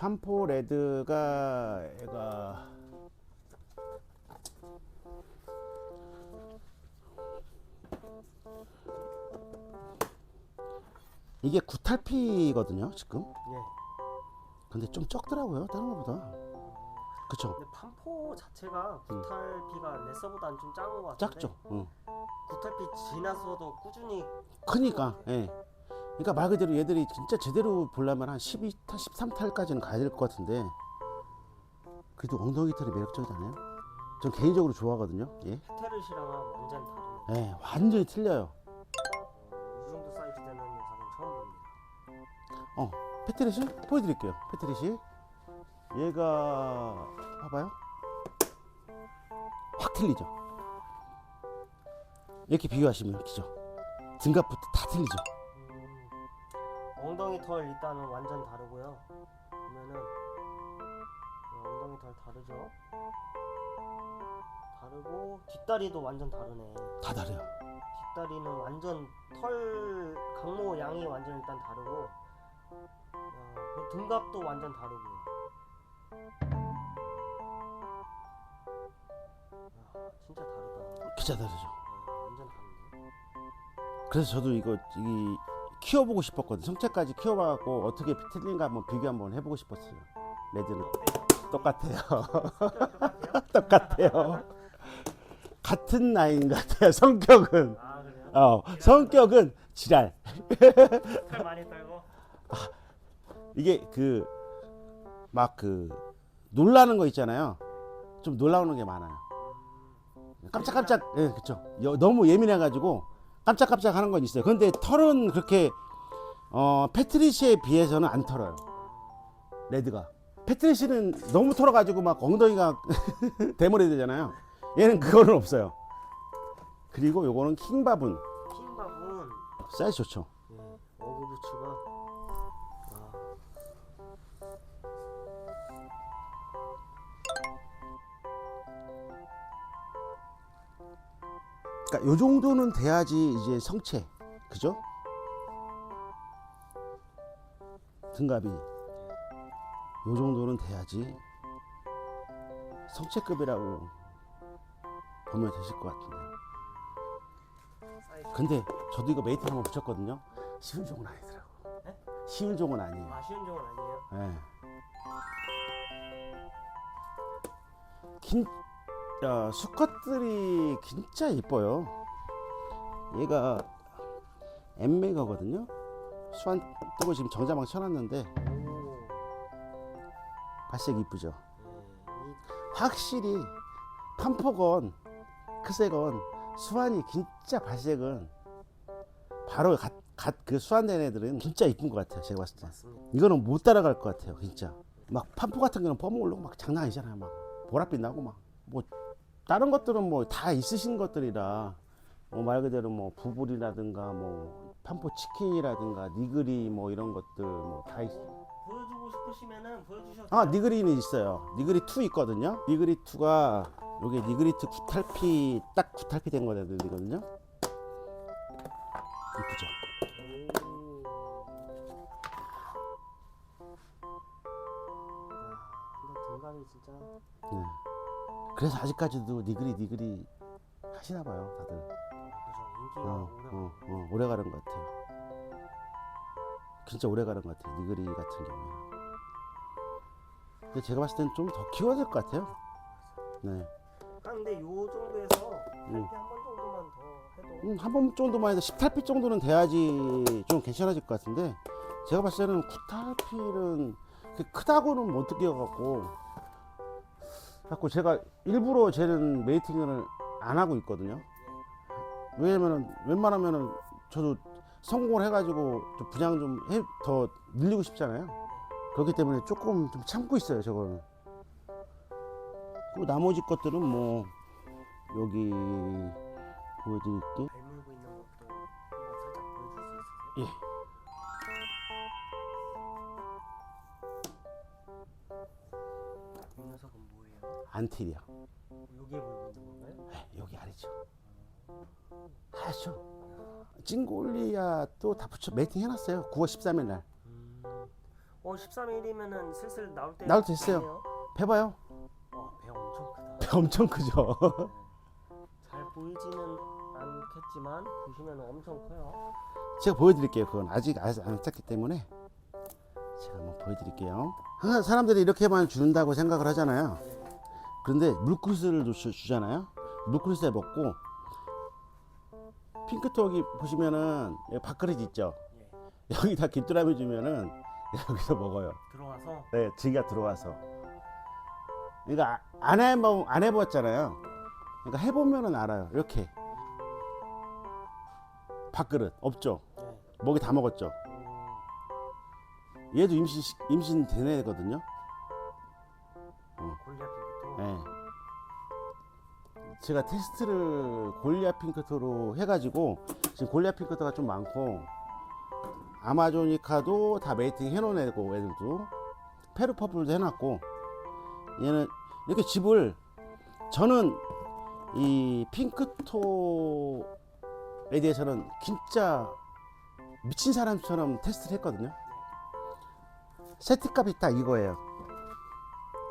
판포 레드가 얘가 이게 구탈피거든요 지금 예. 근데 좀 적더라고요 다른 것보다 그쵸 근데 판포 자체가 구탈피가 레서보다는 좀 작은 것 같은데. 음. 작죠 응. 구탈피 지나서도 꾸준히 크니까 예. 그러니까 말 그대로 얘들이 진짜 제대로 보려면 한 12타 13탈까지는 가야 될 것 같은데 그래도 엉덩이 털이 매력적이잖아요 전 개인적으로 좋아하거든요 예. 페테르시랑은 완전 다른. 예, 완전히 틀려요 어, 이 정도 사이즈 되는 녀석은 처음 봅니다. 어, 패트리시 보여드릴게요. 패트리시 얘가 봐봐요. 확 틀리죠. 이렇게 비교하시면 그죠. 등갑부터 다 틀리죠. 음, 엉덩이 털 일단은 완전 다르고요. 보면은 이 엉덩이 털 다르죠. 다르고 뒷다리도 완전 다르네. 다 다르요. 뒷다리는 완전 털 강모 양이 완전 일단 다르고 어, 그 등갑도 완전 다르고요. 야, 진짜 다르다. 진짜 다르죠. 네, 완전 다른데. 그래서 저도 이거 이 키워보고 싶었거든요. 성체까지 키워봐갖고 어떻게 틀린가 한번 비교 한번 해보고 싶었어요. 레드는 똑같아요. 똑같아요. 같은 나이인 것 같아요. 성격은. 아 그래요? 어, 성격은 지랄. 털 많이 떨고. 이게 그 막 그 놀라는 거 있잖아요. 좀 놀라우는 게 많아요. 깜짝깜짝 예, 그쵸. 여- 너무 예민해가지고 깜짝깜짝 하는 건 있어요. 근데 털은 그렇게 어 패트리시에 비해서는 안 털어요. 레드가. 패트리시는 너무 털어가지고 막 엉덩이가 대머리 되잖아요. 얘는 그거는 없어요. 그리고 요거는 킹바분 킹밥은 사이즈 좋죠. 그러니까 요 정도는 돼야지 이제 성체, 그죠? 등갑이 요 정도는 돼야지 성체급이라고 보면 되실 것 같은데. 근데 저도 이거 메이트 한번 붙였거든요. 쉬운 종은 아니더라고. 네? 쉬운 종은 아니에요. 아 쉬운 점은 아니에요. 예. 긴, 야, 수컷들이 진짜 이뻐요. 얘가 엠메가거든요. 수완 뜨고 지금 정자망 쳐놨는데 오, 발색 이쁘죠. 확실히 판포건, 크세건, 수완이 진짜 발색은 바로 갓, 갓그 수완된 애들은 진짜 이쁜 것 같아요. 제가 봤을 때. 이거는 못 따라갈 것 같아요, 진짜. 막 판포 같은 경우는 퍼먹으려고 막 장난 아니잖아요, 막 보랏빛 나고 막뭐 다른 것들은 뭐 다 있으신 것들이라 뭐 말 그대로 뭐 부불이라든가 뭐 판포 치킨이라든가 니그리 뭐 이런 것들 뭐 다 있. 보여주고 싶으시면은 보여주셔도 아. 니그리는 있어요. 니그리 2 있거든요. 니그리 2가 요게 니그리 2 구탈피 딱 구탈피 된 거거든요. 이쁘죠. 근데 등감이 진짜 네. 그래서 아직까지도 니그리 니그리 하시나 봐요, 다들. 인기가 어, 어, 어, 오래 가는 것 같아요. 진짜 오래 가는 것 같아요. 니그리 같은 경우에. 근데 제가 봤을 때는 좀더 키워야 될 것 같아요. 네. 아, 근데 요 정도에서 음. 탈피 한번 정도만 더 해도 음, 한 번 정도만 해도 10탈피 정도는 돼야지 좀 괜찮아질 것 같은데 제가 봤을 때는 9탈피는 크다고는 못 느껴갖고 자꾸 제가 일부러 쟤는 메이팅을 안 하고 있거든요. 왜냐면은 웬만하면은 저도 성공을 해가지고 좀 분양 좀 더 늘리고 싶잖아요. 그렇기 때문에 조금 좀 참고 있어요, 저거는. 그리고 나머지 것들은 뭐 여기 보여드릴게. 예. 안틸이요. 여기에 있는 건가요? 네, 여기 아래죠. 하얗죠. 찡골리아 또다 붙여 메이팅 해놨어요. 9월 13일 날. 음, 어 13일이면은 슬슬 나올 때. 나올 때 됐어요. 배 봐요. 와배 엄청 크다. 배 엄청 크죠. 잘 보이지는 않겠지만 보시면 엄청 커요. 제가 보여드릴게요. 그건 아직 안- 안 짰기 때문에 제가 한번 보여드릴게요. 항상 사람들이 이렇게만 주는다고 생각을 하잖아요. 그런데 주, 주잖아요. 물그릇에 먹고 핑크톡이 보시면은 여기 밥그릇 있죠. 예. 여기다 귀뚜라미 주면은 여기서 먹어요. 들어와서 네, 지가 들어와서. 그러니까 아- 안 해보 안 해봤잖아요. 그러니까 해보면은 알아요. 이렇게 밥그릇 없죠. 네. 먹이 다 먹었죠. 음, 얘도 임신 시- 임신 된 애거든요. 골리앗 핑크도. 예. 제가 테스트를 골리아 핑크토로 해가지고 지금 골리아 핑크토가 좀 많고 아마조니카도 다 메이팅 해놓은 애고 애들도 페루 퍼플도 해놨고 얘는 이렇게 집을 저는 이 핑크토에 대해서는 진짜 미친 사람처럼 테스트를 했거든요. 세트값이 딱 이거예요.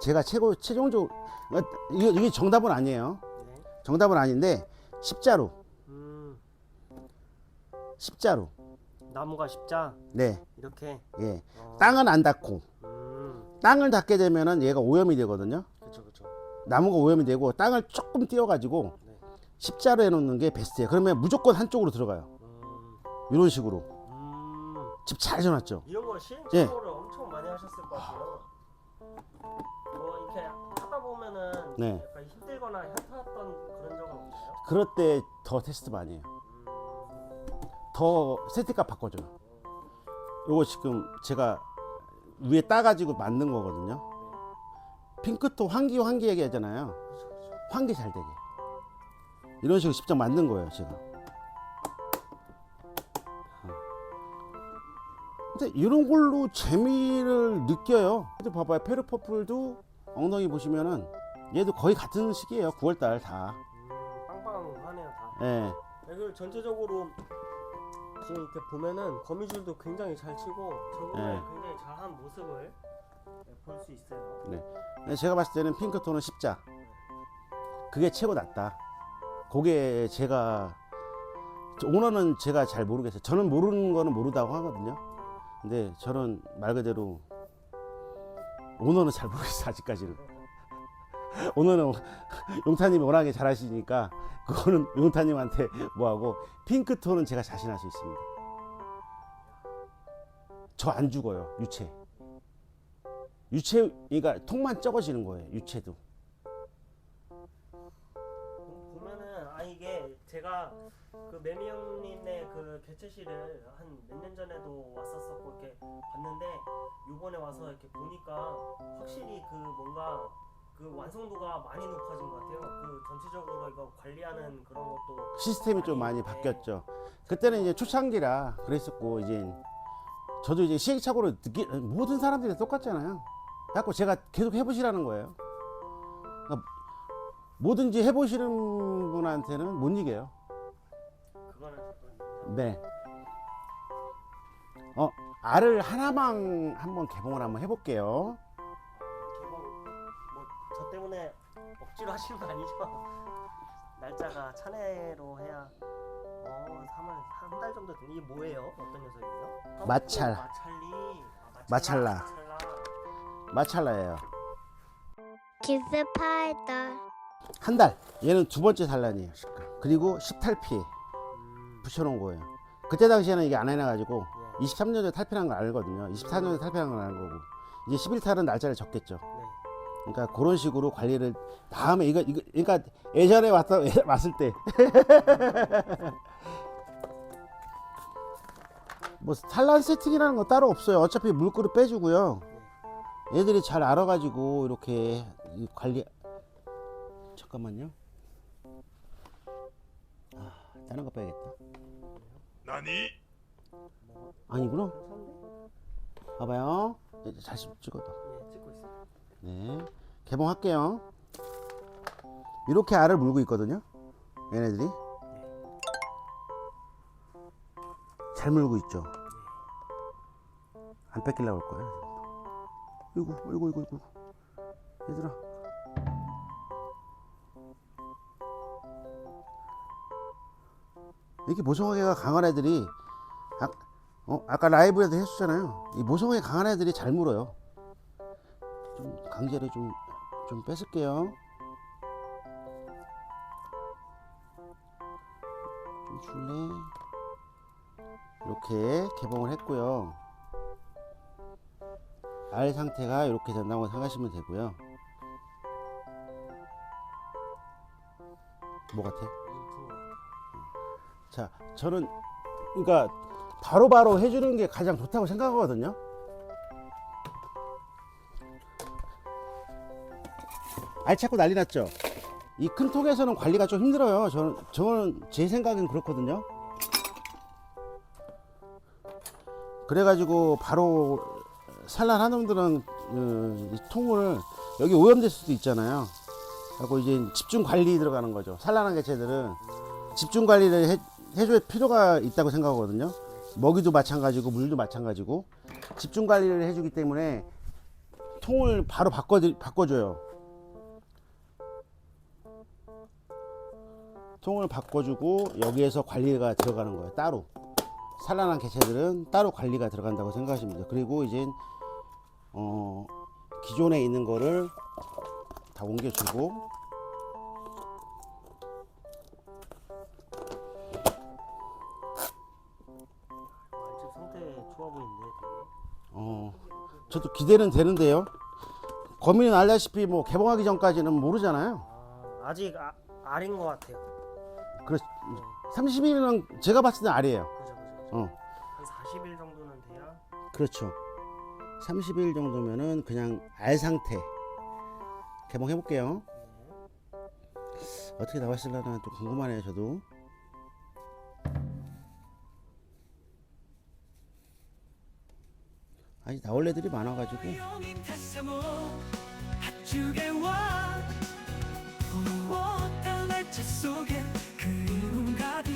제가 최고 최종적으로 어, 이게, 이게 정답은 아니에요. 네. 정답은 아닌데 십자로 음, 십자로 나무가 십자 네 이렇게. 예. 어, 땅은 안 닿고 음, 땅을 닿게 되면은 얘가 오염이 되거든요. 그렇죠, 그렇죠. 나무가 오염이 되고 땅을 조금 띄워가지고 네. 십자로 해놓는 게 베스트예요. 그러면 무조건 한쪽으로 들어가요. 음, 이런 식으로 음, 집잘 해놨죠. 이런 거 예. 시행착오를 엄청 많이 하셨을 것 같아요. 뭐 이렇게 하다 보면은 네. 약간 힘들거나 현타왔던 그런 적은 없나요? 그럴 때 더 테스트 많이 해요. 음, 더 세트값 바꿔줘요. 요거 지금 제가 위에 따가지고 만든 거거든요. 핑크토 환기 환기 얘기하잖아요. 환기 잘 되게 이런 식으로 직접 만든 거예요 제가 근데 이런 걸로 재미를 느껴요. 근데 봐봐요. 페르퍼플도 엉덩이 보시면은 얘도 거의 같은 시기예요. 9월달 다. 음, 빵빵하네요 다. 예. 네, 그리고 전체적으로 지금 이렇게 보면은 거미줄도 굉장히 잘 치고 적응을 네. 굉장히 잘한 모습을 네, 볼수 있어요. 근데 제가 봤을 때는 핑크톤은 십자. 그게 최고 낫다. 그게 제가 오너는 제가 잘 모르겠어요. 저는 모르는 거는 모르다고 하거든요 근데 저는 말 그대로 오너는 잘 모르겠어요 아직까지는. 오너는 용타님이 워낙에 잘하시니까 그거는 용타님한테 뭐하고 핑크톤은 제가 자신할 수 있습니다. 저 안 죽어요 유체 유체 그러니까 통만 적어지는 거예요 유체도 제가 그 매미 형님의 그 개체실을 한 몇 년 전에도 왔었었고 이렇게 봤는데 요번에 와서 이렇게 보니까 확실히 그 뭔가 그 완성도가 많이 높아진 것 같아요. 그 전체적으로 이거 관리하는 그런 것도 시스템이 좀 많이 바뀌었죠. 그때는 이제 초창기라 그랬었고 이제 저도 이제 시행착오를 느끼 모든 사람들이 똑같잖아요. 그래갖고 제가 계속 해보시라는 거예요. 그러니까 뭐든지 해보시는 분한테는 못 이겨요. 네. 어 알을 하나만 한번 개봉을 한번 해볼게요. 개봉 뭐저 때문에 억지로 하시는 거 아니죠? 날짜가 차례로 해야 어 3월 한 달 정도 된 이게 뭐예요? 어떤 녀석이에요? 마찰. 어, 마찰리 아, 마찰라. 마찰라 마찰라예요. 키스 파이터 한 달. 얘는 두 번째 산란이에요. 그리고 10탈피에 음, 붙여놓은 거예요. 그때 당시에는 이게 안 해놔가지고 예. 23년 전에 탈피한 걸 알거든요. 24년 전에 탈피한 걸 알고 이제 11탈은 날짜를 적겠죠. 네. 그러니까 그런 식으로 관리를 다음에 이거 이거 그러니까 예전에 왔다 왔을 때 뭐 산란 세팅이라는 거 따로 없어요. 어차피 물그릇 빼주고요. 애들이 잘 알아가지고 이렇게 이 관리 잠깐만요. 아, 다른 거 빼야겠다. 나니? 아니구나. 봐봐요. 이제 잘 찍어봐. 예, 찍고 있어요. 네. 개봉할게요. 이렇게 알을 물고 있거든요. 얘네들이. 잘 물고 있죠. 안 뺏기려고 할 거예요. 아이고 아이고 아이고 아이고 얘들아 이렇게 모성애가 강한 애들이 아, 어, 아까 라이브에도 했었잖아요. 이 모성애 강한 애들이 잘 물어요. 좀 강제로 좀, 좀 뺏을게요. 좀 줄래? 이렇게 개봉을 했고요. 알 상태가 이렇게 된다고 생각하시면 되고요. 뭐 같아? 자, 저는 그러니까 바로 바로 해주는 게 가장 좋다고 생각하거든요. 알 찾고 난리 났죠. 이 큰 통에서는 관리가 좀 힘들어요. 저는 저는 제 생각엔 그렇거든요. 그래가지고 바로 산란한 놈들은 어, 이 통을 여기 오염될 수도 있잖아요. 하고 이제 집중 관리 들어가는 거죠. 산란한 개체들은 집중 관리를 해, 해줄 필요가 있다고 생각하거든요. 먹이도 마찬가지고 물도 마찬가지고 집중 관리를 해주기 때문에 통을 바로 바꿔 바꿔줘요. 통을 바꿔주고 여기에서 관리가 들어가는 거예요. 따로. 산란한 개체들은 따로 관리가 들어간다고 돼요. 그리고 이제 어, 기존에 있는 거를 다 옮겨주고 저도 기대는 되는데요. 거미는 알다시피 뭐 개봉하기 전까지는 모르잖아요. 아, 아직 아, 알인 것 같아요. 그래 30일은 제가 봤을 때 알이에요. 그죠 그죠. 어, 한 40일 정도는 돼야 그렇죠. 30일 정도면은 그냥 알 상태 개봉해 볼게요. 네. 어떻게 나왔을려나 좀 궁금하네요, 저도. 아니 나올 애들이 많아가지고. 그 가득